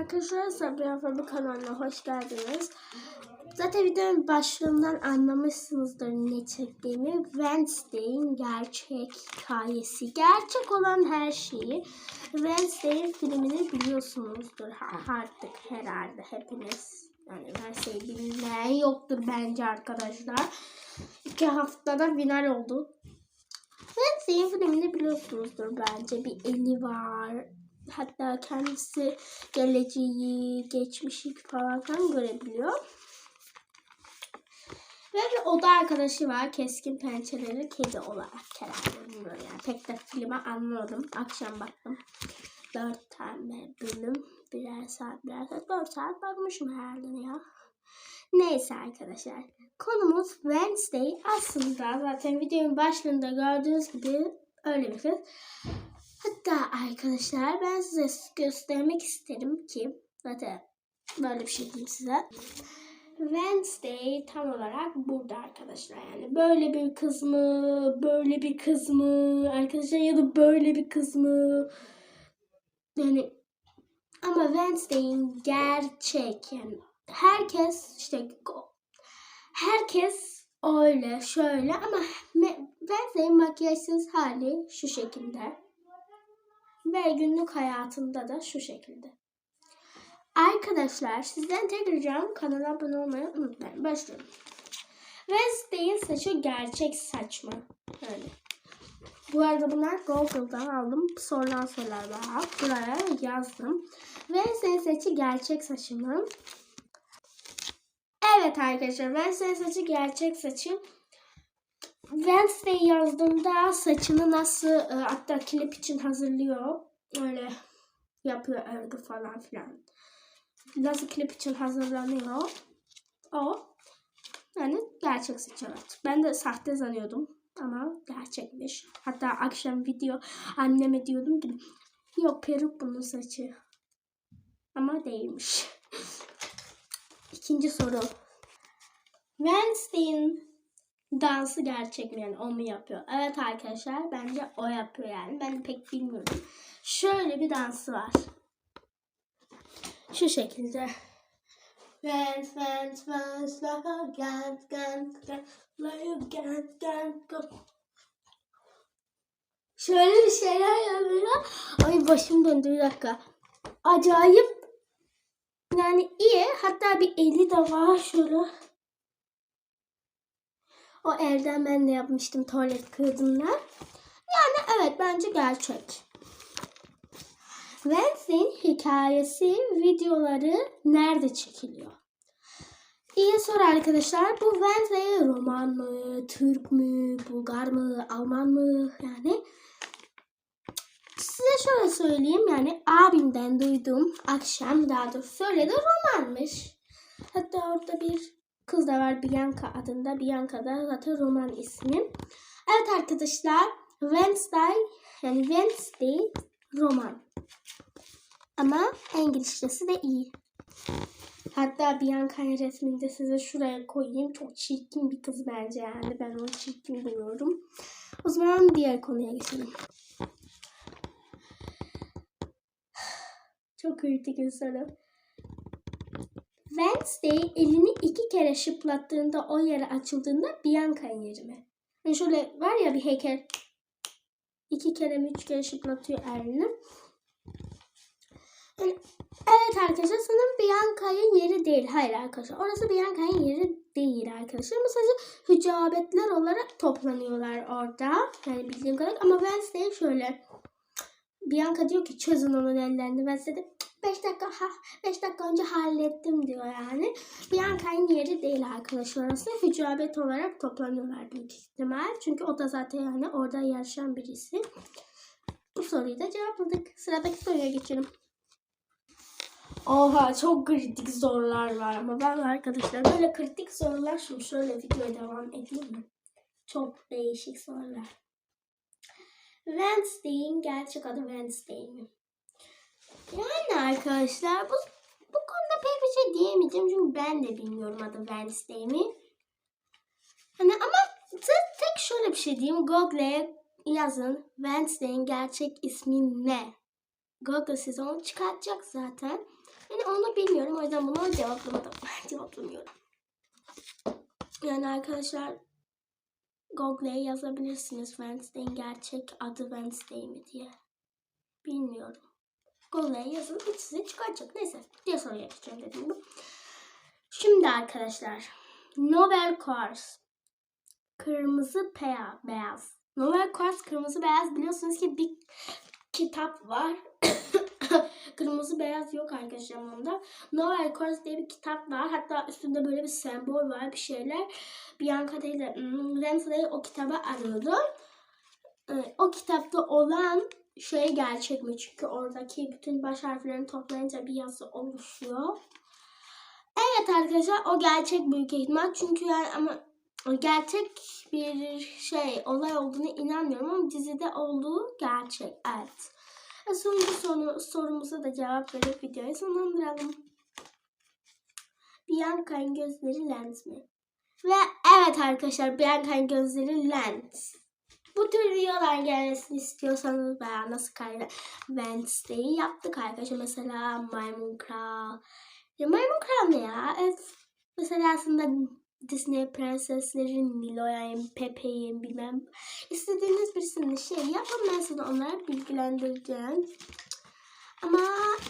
arkadaşlar Sabriye Fabi kanalına hoş geldiniz. Zaten videonun başlığından anlamışsınızdır ne çektiğimi. Wednesday'in gerçek hikayesi. Gerçek olan her şeyi. Wednesday'in filmini biliyorsunuzdur artık herhalde hepiniz. Yani her şeyi bilmeyen yoktur bence arkadaşlar. İki haftada final oldu. Wednesday'in filmini biliyorsunuzdur bence. Bir eli var. Hatta kendisi geleceği, geçmişi falan görebiliyor. Ve bir oda arkadaşı var. Keskin pençeleri kedi olarak herhalde yani. Pek de filmi anlamadım. Akşam baktım. Dört tane bölüm. Birer saat, birer saat. Dört saat bakmışım herhalde ya. Neyse arkadaşlar. Konumuz Wednesday. Aslında zaten videonun başlığında gördüğünüz gibi öyle bir kız. Hatta arkadaşlar ben size göstermek isterim ki zaten böyle bir şey diyeyim size. Wednesday tam olarak burada arkadaşlar. Yani böyle bir kız mı böyle bir kız mı arkadaşlar ya da böyle bir kız mı? Yani ama Wednesday'in gerçek yani herkes işte herkes öyle şöyle ama Wednesday'in makyajsız hali şu şekilde ve günlük hayatında da şu şekilde. Arkadaşlar sizden tek ricam kanala abone olmayı unutmayın. Başlıyorum. Wednesday'in saçı gerçek saç mı? Yani. Bu arada bunlar Google'dan aldım. Sorulan sorular var. Buraya yazdım. Wednesday'in saçı gerçek saçı mı? Evet arkadaşlar Wednesday'in saçı gerçek saçı. Wednesday yazdığında saçını nasıl e, hatta klip için hazırlıyor. Öyle yapıyor örgü falan filan. Nasıl klip için hazırlanıyor. O. Yani gerçek saç evet. Ben de sahte sanıyordum. Ama gerçekmiş. Hatta akşam video anneme diyordum ki yok peruk bunun saçı. Ama değilmiş. İkinci soru. Wednesday'in dansı gerçek mi yani o mu yapıyor? Evet arkadaşlar bence o yapıyor yani. Ben pek bilmiyorum. Şöyle bir dansı var. Şu şekilde. Şöyle bir şeyler yapıyor. Ay başım döndü bir dakika. Acayip yani iyi. Hatta bir eli de var şöyle. O elden ben de yapmıştım tuvalet kağıdımla. Yani evet bence gerçek. Wednesday'in hikayesi, videoları nerede çekiliyor? İyi soru arkadaşlar. Bu Wednesday roman mı, Türk mü, Bulgar mı, Alman mı? Yani size şöyle söyleyeyim yani abimden duyduğum akşam daha doğrusu söyledi romanmış. Hatta orada bir kız da var Bianca adında. Bianca da zaten roman ismi. Evet arkadaşlar Wednesday yani Wednesday roman. Ama İngilizcesi de iyi. Hatta Bianca'nın resmini de size şuraya koyayım. Çok çirkin bir kız bence yani. Ben onu çirkin buluyorum. O zaman diğer konuya geçelim. Çok kritik bir soru. Wednesday elini iki kere şıplattığında o yere açıldığında Bianca'nın yeri mi? Yani şöyle var ya bir heykel iki kere mi üç kere şıplatıyor elini. Yani, evet arkadaşlar sanırım Bianca'nın yeri değil. Hayır arkadaşlar orası Bianca'nın yeri değil arkadaşlar. Ama sadece hücabetler olarak toplanıyorlar orada. Yani bildiğim kadar. Ama Wednesday şöyle. Bianca diyor ki çözün onun ellerini. Wednesday de 5 dakika ha 5 dakika önce hallettim diyor yani. Bianca'nın yeri değil arkadaşlar orası. Hücabet olarak toplanıyorlar büyük ihtimal. Çünkü o da zaten yani orada yarışan birisi. Bu soruyu da cevapladık. Sıradaki soruya geçelim. Oha çok kritik sorular var ama ben arkadaşlar böyle kritik sorular şimdi şöyle videoya devam edeyim mi? Çok değişik sorular. Wednesday'in gerçek adı Wednesday mi? Yani arkadaşlar bu, bu konuda pek bir şey diyemeyeceğim çünkü ben de bilmiyorum adı Wednesday mi. Hani ama te- tek şöyle bir şey diyeyim. Google'e yazın Wednesday'in gerçek ismi ne? Google size onu çıkartacak zaten. Yani onu bilmiyorum. O yüzden bunu cevaplamadım. Cevaplamıyorum. Yani arkadaşlar Google'e yazabilirsiniz Wednesday'in gerçek adı Wednesday mi diye. Bilmiyorum. Google'e yazın size çıkaracak. Neyse diye soruya geçeceğim dediğim gibi. Şimdi arkadaşlar Nobel Quartz kırmızı peya, beyaz. Nobel Quartz kırmızı beyaz biliyorsunuz ki bir kitap var. kırmızı beyaz yok arkadaşlar onda. Nobel Quartz diye bir kitap var. Hatta üstünde böyle bir sembol var bir şeyler. Bianca değil de Wednesday o kitabı arıyordu. Ee, O kitapta olan şey gerçek mi? Çünkü oradaki bütün baş harflerini toplayınca bir yazı oluşuyor. Evet arkadaşlar o gerçek büyük ihtimal. Çünkü yani ama gerçek bir şey olay olduğunu inanmıyorum ama dizide olduğu gerçek. Evet. Ve sonuncu soru, sorumuza da cevap verip videoyu sonlandıralım. Bianca'nın gözleri lens mi? Ve evet arkadaşlar Bianca'nın gözleri lens. Bu tür videolar gelmesini istiyorsanız veya nasıl kaydı Wednesday'i yaptık arkadaşlar. Mesela Maymun Kral. Ya Maymun Kral ne ya? Evet. Mesela aslında Disney prenseslerin Nilo'yayım, Pepe'yim bilmem. İstediğiniz birisinin şey yapın ben size onları bilgilendireceğim. Ama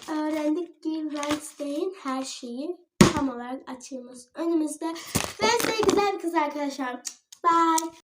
öğrendik ki Wednesday'in her şeyi tam olarak açığımız önümüzde. Wednesday güzel bir kız arkadaşlar. Bye.